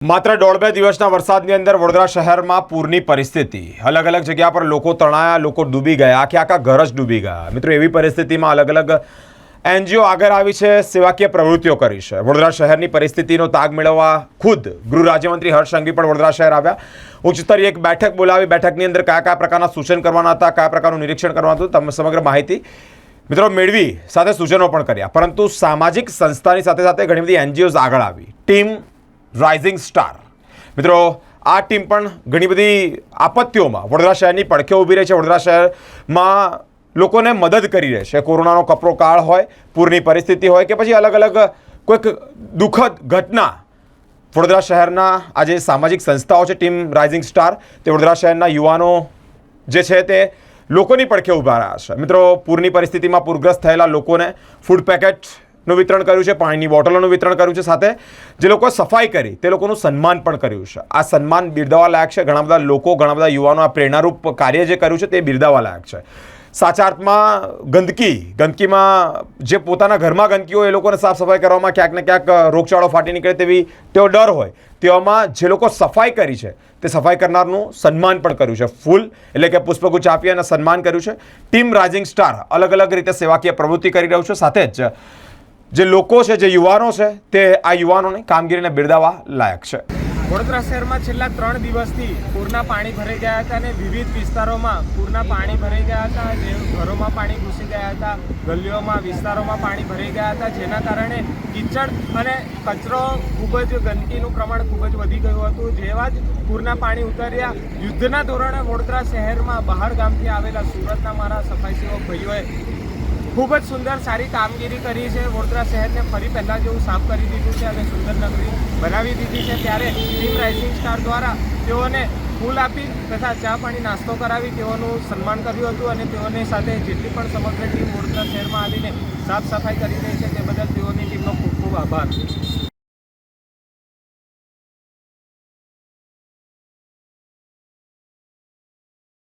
માત્ર દોઢ બે દિવસના વરસાદની અંદર વડોદરા શહેરમાં પૂરની પરિસ્થિતિ. અલગ અલગ જગ્યા પર લોકો તણાયા, લોકો ડૂબી ગયા, આખે આખા ઘર જ ડૂબી ગયા. મિત્રો, એવી પરિસ્થિતિમાં અલગ અલગ એનજીઓ આગળ આવી છે, સેવાકીય પ્રવૃત્તિઓ કરી છે. વડોદરા શહેરની પરિસ્થિતિનો તાગ મેળવવા ખુદ ગૃહ રાજ્યમંત્રી હર્ષ સંઘવી પણ વડોદરા શહેર આવ્યા. ઉચ્ચસ્તરીય એક બેઠક બોલાવી, બેઠકની અંદર કયા કયા પ્રકારના સૂચન કરવાના હતા, કયા પ્રકારનું નિરીક્ષણ કરવાનું હતું, તમે સમગ્ર માહિતી મિત્રો મેળવી, સાથે સૂચનો પણ કર્યા. પરંતુ સામાજિક સંસ્થાની સાથે સાથે ઘણી બધી એનજીઓઝ આગળ આવી. ટીમ રાઇઝિંગ સ્ટાર મિત્રો, આ ટીમ પણ ઘણી બધી આપત્તિઓમાં, વડોદરા શહેરની પડખે ઊભી રહી છે. વડોદરા શહેરમાં લોકોને મદદ કરી રહે છે. કોરોનાનો કપરો કાળ હોય, પૂરની પરિસ્થિતિ હોય કે પછી અલગ અલગ કોઈક દુઃખદ ઘટના. વડોદરા શહેરના આ જે સામાજિક સંસ્થાઓ છે ટીમ રાઇઝિંગ સ્ટાર તે વડોદરા શહેરના યુવાનો જે છે તે લોકોની પડખે ઊભા રહ્યા છે. મિત્રો, પૂરની પરિસ્થિતિમાં પૂરગ્રસ્ત થયેલા લોકોને ફૂડ પેકેટનું વિતરણ કર્યું છે, પાણીની બોટલોનું વિતરણ કર્યું છે, સાથે જે લોકોએ સફાઈ કરી તે લોકોનું સન્માન પણ કર્યું છે. આ સન્માન બિરદાવા લાયક છે. ઘણા બધા લોકો, ઘણા બધા યુવાનો આ પ્રેરણારૂપ કાર્ય જે કર્યું છે તે બિરદાવા લાયક છે. સાચા અર્થમાં ગંદકી, ગંદકીમાં જે પોતાના ઘરમાં ગંદકી હોય એ લોકોને સાફ સફાઈ કરવામાં ક્યાંક ને ક્યાંક રોગચાળો ફાટી નીકળે તેવી તેઓ ડર હોય. તેવામાં જે લોકો સફાઈ કરી છે તે સફાઈ કરનારનું સન્માન પણ કર્યું છે. ફૂલ એટલે કે પુષ્પગુચ્છ આપી અને સન્માન કર્યું છે. ટીમ રાઇઝિંગ સ્ટાર અલગ અલગ રીતે સેવાકીય પ્રવૃત્તિ કરી રહ્યું છે. સાથે જ જે લોકો છે, જે યુવાનો છે, તે આ યુવાનોની કામગીરીને બિરદાવવા લાયક છે. વડોદરા શહેરમાં છેલ્લા ત્રણ દિવસથી પૂરના પાણી ભરાઈ ગયા હતા અને વિવિધ વિસ્તારોમાં પૂરના પાણી ભરાઈ ગયા હતા, જે ઘરોમાં પાણી ઘૂસી ગયા હતા, ગલીઓમાં વિસ્તારોમાં પાણી ભરાઈ ગયા હતા, જેના કારણે કિચડ અને કચરો ખૂબ જ ગંદકીનું પ્રમાણ ખૂબ જ વધી ગયું હતું. જેવા જ પૂરના પાણી ઉતર્યા, યુદ્ધના ધોરણે વડોદરા શહેરમાં બહાર ગામથી આવેલા સુરતના મારા સફાઈ સેવક ભાઈઓએ ખૂબ જ સુંદર સારી કામગીરી કરી છે. વડોદરા શહેરને ફરી પહેલાં જેવું સાફ કરી દીધું છે અને સુંદર નગરી બનાવી દીધી છે. ત્યારે ટીમ રાઇઝિંગ સ્ટાર દ્વારા તેઓને ફૂલ આપી તથા ચા પાણી નાસ્તો કરાવી તેઓનું સન્માન કર્યું હતું અને તેઓની સાથે જેટલી પણ સમગ્ર ટીમ વડોદરા શહેરમાં આવીને સાફ સફાઈ કરી રહી છે તે બદલ તેઓની ટીમનો ખૂબ ખૂબ આભાર.